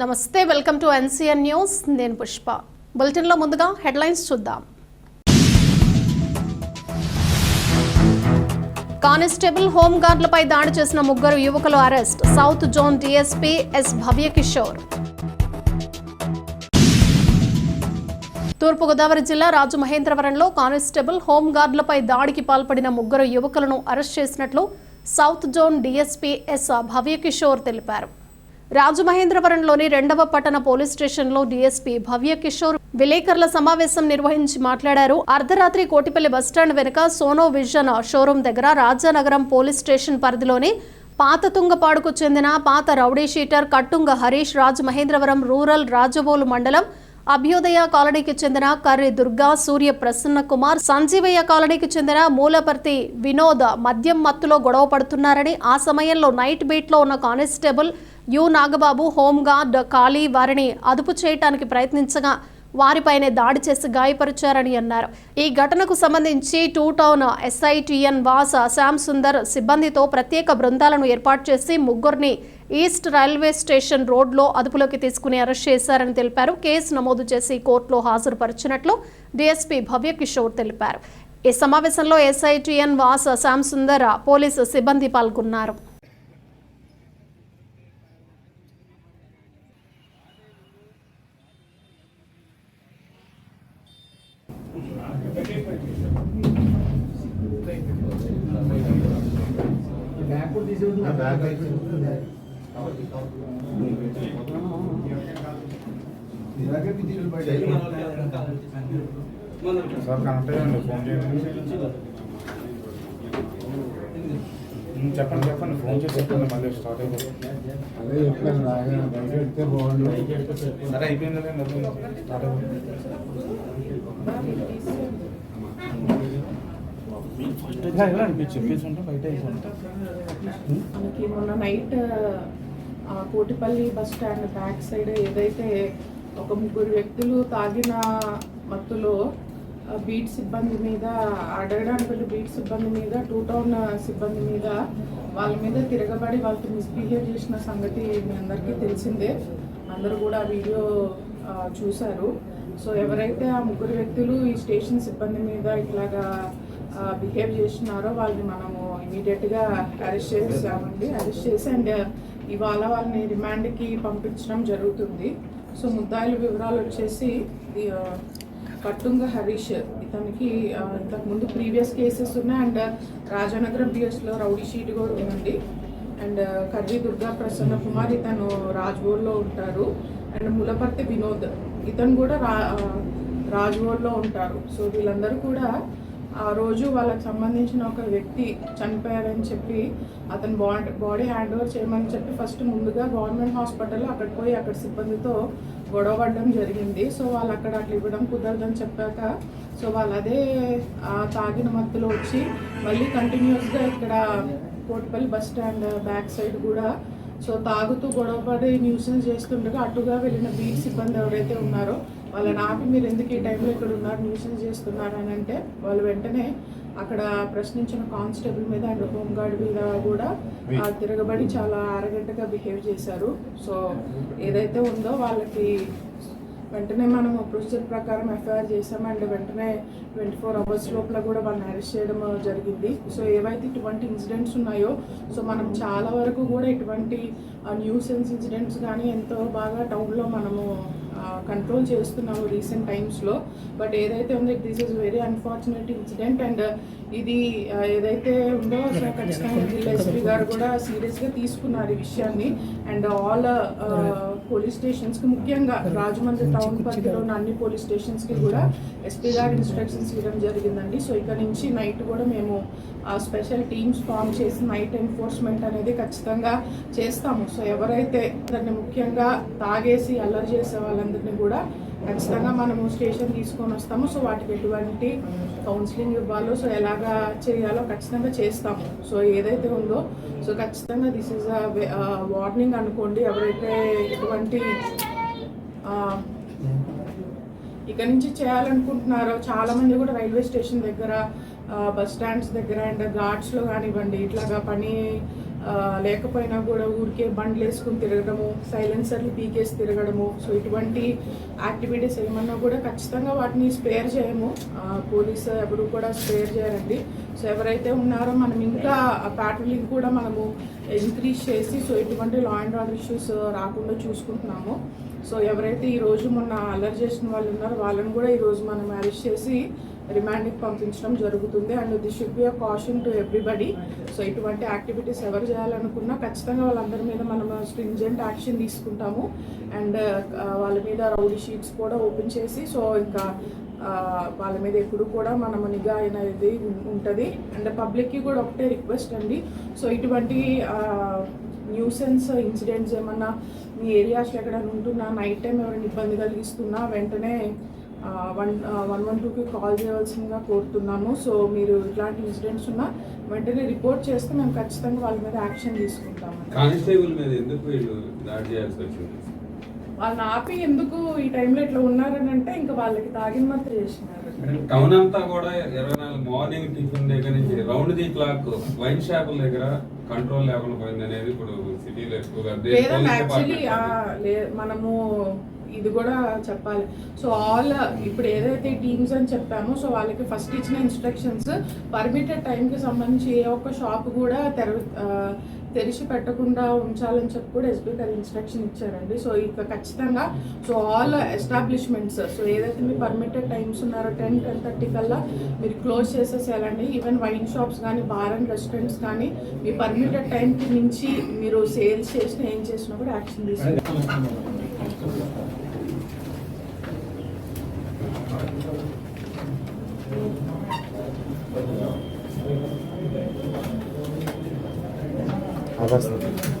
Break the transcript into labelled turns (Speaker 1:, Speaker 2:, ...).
Speaker 1: నమస్తే welcome to NCN news. నేను పుష్ప. బులెటిన్లో ముందుగా హెడ్లైన్స్ చూద్దాం. కానిస్టేబుల్ హోంగార్డులపై దాడి చేసిన ముగ్గురు యువకులు arrest. South zone DSP S. Bhavya Kishore Thurpu Godavari జిల్లా రాజమహేంద్రవరంలో కానిస్టేబుల్ హోంగార్డులపై దాడికి పాల్పడిన ముగ్గురు యువకులను అరెస్ట్ చేసినట్లు south zone DSP S. Bhavya Kishore తెలిపారు. రాజమహేంద్రవరంలోని రెండవ పట్టణ పోలీస్ స్టేషన్లో డీఎస్పీ భవ్య కిషోర్ విలేకరుల సమావేశం నిర్వహించి మాట్లాడారు. అర్ధరాత్రి కోటిపల్లి బస్టాండ్ వెనుక సోనో విజన్ షోరూం దగ్గర రాజానగరం పోలీస్ స్టేషన్ పరిధిలోని పాత తుంగపాడుకు చెందిన పాత rowdy sheeter Kattunga Harish Rajamahendravaram rural Rajavolu మండలం అభ్యుదయ కాలనీకి చెందిన కర్రి దుర్గా సూర్య ప్రసన్న కుమార్ సంజీవయ్య కాలనీకి చెందిన మూలపర్తి వినోద్ మద్యం మత్తులో గొడవ పడుతున్నారని ఆ సమయంలో నైట్ బీట్లో ఉన్న కానిస్టేబుల్ యు నాగబాబు హోంగార్డ్ ఖాళీ వారిని అదుపు చేయటానికి ప్రయత్నించగా వారిపైనే దాడి చేసి గాయపరిచారని అన్నారు. ఈ ఘటనకు సంబంధించి టూ టౌన్ ఎస్ఐటిఎన్ వాస శ్యామ్ సుందర్ సిబ్బందితో ప్రత్యేక బృందాలను ఏర్పాటు చేసి ముగ్గురిని ఈస్ట్ రైల్వే స్టేషన్ రోడ్లో అదుపులోకి తీసుకుని అరెస్ట్ చేశారని తెలిపారు. కేసు నమోదు చేసి కోర్టులో హాజరుపరిచినట్లు డీఎస్పీ భవ్య కిషోర్ తెలిపారు. ఈ సమావేశంలో ఎస్ఐటిఎన్ వాస్ శ్యామ్ సుందర్ పోలీసు సిబ్బంది పాల్గొన్నారు.
Speaker 2: సార్ కనెక్ట్ అయ్యండి ఫోన్ చేయండి చెప్పండి చెప్పండి. ఫోన్ చేసి చెప్పండి మళ్ళీ స్టార్ట్ అయిపోతుంది
Speaker 3: అదే చెప్పాను రాగా బయట పెడితే బాగుండు
Speaker 2: సరే అయిపోయింది స్టార్ట్ అయిపోతుంది ఫస్ట్ వెళ్ళండి మీరు చెప్పేసి ఉంటే బయట అయిపోతుంది
Speaker 4: night Kotipalli bus stand back side ఏదైతే ఒక ముగ్గురు వ్యక్తులు తాగిన మత్తులో బీట్ సిబ్బంది మీద అడగడానికి వెళ్ళి బీట్ సిబ్బంది మీద టూ టౌన్ సిబ్బంది మీద వాళ్ళ మీద తిరగబడి వాళ్ళతో మిస్బిహేవ్ చేసిన సంగతి మీ అందరికీ తెలిసిందే. అందరూ కూడా ఆ వీడియో చూశారు. సో ఎవరైతే ఆ ముగ్గురు వ్యక్తులు ఈ స్టేషన్ సిబ్బంది మీద ఇట్లాగా బిహేవ్ చేస్తున్నారో వాళ్ళని మనము ఇమీడియట్గా అరెస్ట్ చేసామండి అరెస్ట్ చేసి అండ్ ఇవాళ వాళ్ళని రిమాండ్కి పంపించడం జరుగుతుంది. సో ముద్దాయిల వివరాలు వచ్చేసి కట్టుంగ హరీష్ ఇతనికి ఇంతకుముందు ప్రీవియస్ కేసెస్ ఉన్నాయి. అండ్ రాజానగరం పిఎస్లో రౌడీ షీట్ కూడా ఉందండి. అండ్ కర్రీ దుర్గా ప్రసన్న కుమార్ ఇతను రాజ్గోడ్లో ఉంటారు. అండ్ ములపర్తి వినోద్ ఇతను కూడా రా రాజ్గోడ్లో ఉంటారు. సో వీళ్ళందరూ కూడా ఆ రోజు వాళ్ళకి సంబంధించిన ఒక వ్యక్తి చనిపోయారని చెప్పి అతను బాడీ బాడీ హ్యాండ్ ఓవర్ చేయమని చెప్పి ఫస్ట్ ముందుగా గవర్నమెంట్ హాస్పిటల్లో అక్కడ పోయి అక్కడ సిబ్బందితో గొడవ పడడం జరిగింది. సో వాళ్ళు అక్కడ అట్లా ఇవ్వడం కుదరదని చెప్పాక సో వాళ్ళు అదే ఆ తాగిన మత్తులో వచ్చి మళ్ళీ కంటిన్యూస్గా ఇక్కడ Kotipalli bus stand back side కూడా సో తాగుతూ గొడవపడి న్యూసెన్స్ చేస్తుండగా అటుగా వెళ్ళిన బీట్ సిబ్బంది ఎవరైతే ఉన్నారో వాళ్ళని ఆపి మీరు ఎందుకు ఈ టైంలో ఇక్కడ ఉన్నారు న్యూసెన్స్ చేస్తున్నారు అని అంటే వాళ్ళు వెంటనే అక్కడ ప్రశ్నించిన కానిస్టేబుల్ మీద అండ్ హోంగార్డ్ మీద కూడా తిరగబడి చాలా అరగంటగా బిహేవ్ చేశారు. సో ఏదైతే ఉందో వాళ్ళకి వెంటనే మనం ప్రొసీజర్ ప్రకారం ఎఫ్ఐఆర్ చేసాం అండ్ వెంటనే ట్వంటీ ఫోర్ అవర్స్ లోపల కూడా వాళ్ళని అరెస్ట్ చేయడం జరిగింది. సో ఏవైతే ఇటువంటి ఇన్సిడెంట్స్ ఉన్నాయో సో మనం చాలా వరకు కూడా ఇటువంటి న్యూసెన్స్ ఇన్సిడెంట్స్ కానీ ఎంతో బాగా టౌన్లో మనము కంట్రోల్ చేస్తున్నాము రీసెంట్ టైమ్స్లో బట్ ఏదైతే ఉందో this is very unfortunate incident and ఇది ఏదైతే ఉందో ఖచ్చితంగా జిల్లా ఎస్పీ గారు కూడా సీరియస్గా తీసుకున్నారు ఈ విషయాన్ని. అండ్ ఆల్ పోలీస్ స్టేషన్స్కి ముఖ్యంగా రాజమండ్రి టౌన్ పరిధిలో ఉన్న అన్ని పోలీస్ స్టేషన్స్కి కూడా ఎస్పీ గారు ఇన్స్ట్రక్షన్స్ ఇవ్వడం జరిగిందండి. సో ఇక్కడ నుంచి నైట్ కూడా మేము స్పెషల్ టీమ్స్ ఫామ్ చేసి నైట్ ఎన్ఫోర్స్మెంట్ అనేది ఖచ్చితంగా చేస్తాము. సో ఎవరైతే దాన్ని ముఖ్యంగా తాగేసి అల్లరి చేసే వాళ్ళందరినీ కూడా ఖచ్చితంగా మనము స్టేషన్ తీసుకొని వస్తాము. సో వాటికి ఎటువంటి కౌన్సిలింగ్ ఇవ్వాలో సో ఎలాగా చేయాలో ఖచ్చితంగా చేస్తాము. సో ఏదైతే ఉందో సో ఖచ్చితంగా దిస్ ఇస్ వార్నింగ్ అనుకోండి. ఎవరైతే ఎటువంటి ఇక్కడ నుంచి చేయాలనుకుంటున్నారో చాలా మంది కూడా రైల్వే స్టేషన్ దగ్గర బస్ స్టాండ్స్ దగ్గర అండ్ ఘాట్స్లో కానివ్వండి ఇట్లాగా పని లేకపోయినా కూడా ఊరికే బండ్లు వేసుకుని తిరగడము సైలెన్సర్లు పీకేసి తిరగడము. సో ఇటువంటి యాక్టివిటీస్ ఏమన్నా కూడా ఖచ్చితంగా వాటిని స్పేర్ చేయము. పోలీసు ఎవరు కూడా స్పేర్ చేయరండి. సో ఎవరైతే ఉన్నారో మనం ఇంకా ప్యాట్రోలింగ్ కూడా మనము ఇంక్రీజ్ చేసి సో ఇటువంటి లా అండ్ ఆర్డర్ ఇష్యూస్ రాకుండా చూసుకుంటున్నాము. సో ఎవరైతే ఈ రోజు మొన్న అల్లరి చేసిన వాళ్ళు ఉన్నారో వాళ్ళని కూడా ఈరోజు మనం అరెస్ట్ చేసి రిమాండ్కి పంపించడం జరుగుతుంది. And this should be a caution to everybody so ఇటువంటి యాక్టివిటీస్ ఎవరు చేయాలనుకున్నా ఖచ్చితంగా వాళ్ళందరి మీద మనం స్ట్రింజెంట్ యాక్షన్ తీసుకుంటాము. అండ్ uh, వాళ్ళ మీద రౌడీ షీట్స్ కూడా ఓపెన్ చేసి సో ఇంకా వాళ్ళ మీద ఎప్పుడు కూడా మనం నిఘా అనేది ఉంటుంది. అండ్ పబ్లిక్కి కూడా ఒకటే రిక్వెస్ట్ అండి. సో ఇటువంటి న్యూసెన్స్ ఇన్సిడెంట్స్ ఏమన్నా మీ ఏరియాస్లో ఎక్కడైనా ఉంటున్నా నైట్ టైం ఎవరైనా ఇబ్బంది కలిగిస్తున్నా వెంటనే వన్ వన్ వన్ టూకి కాల్ చేయవలసిందిగా కోరుతున్నాము సో మీరు ఇట్లాంటి ఇన్సిడెంట్స్ ఉన్నా వెంటనే రిపోర్ట్ చేస్తే మేము ఖచ్చితంగా వాళ్ళ మీద యాక్షన్ తీసుకుంటాము
Speaker 5: కానిస్టేబుల్ మీద ఎందుకు వీళ్ళు దాడి చేయాల్సి వచ్చింది?
Speaker 4: వాళ్ళని ఆపి ఎందుకు ఈ టైంలో ఇట్లా ఉన్నారని అంటే ఇంకా వాళ్ళకి తాగిన మాత్రం చేసినారు.
Speaker 5: టౌన్ అంతా కూడా ఇరవై నాలుగు మార్నింగ్ టిఫిన్ దగ్గర నుంచి రౌండ్ ది క్లాక్ వైన్ షాపుల దగ్గర కంట్రోల్ లేకుండా పోయింది అనేది ఇప్పుడు సిటీలో ఎక్కువగా
Speaker 4: మనము ఇది కూడా చెప్పాలి. సో ఆల్ ఇప్పుడు ఏదైతే టీమ్స్ అని చెప్పామో సో వాళ్ళకి ఫస్ట్ ఇచ్చిన ఇన్స్ట్రక్షన్స్ పర్మిటెడ్ టైంకి సంబంధించి ఏ ఒక్క షాప్ కూడా తెర తెరిచి పెట్టకుండా ఉంచాలని చెప్పి కూడా ఎస్బీ గారు ఇన్స్ట్రక్షన్ ఇచ్చారండి. సో ఇక ఖచ్చితంగా సో ఆల్ ఎస్టాబ్లిష్మెంట్స్ సో ఏదైతే మీ పర్మిటెడ్ టైమ్స్ ఉన్నారో టెన్ టెన్ థర్టీ కల్లా మీరు క్లోజ్ చేసేసేయాలండి. ఈవెన్ వైన్ షాప్స్ కానీ బార్ అండ్ రెస్టారెంట్స్ కానీ మీ పర్మిటెడ్ టైంకి మించి మీరు సేల్స్ చేసిన ఏం చేసినా కూడా యాక్షన్ తీసుకుంటారు 반갑습니다.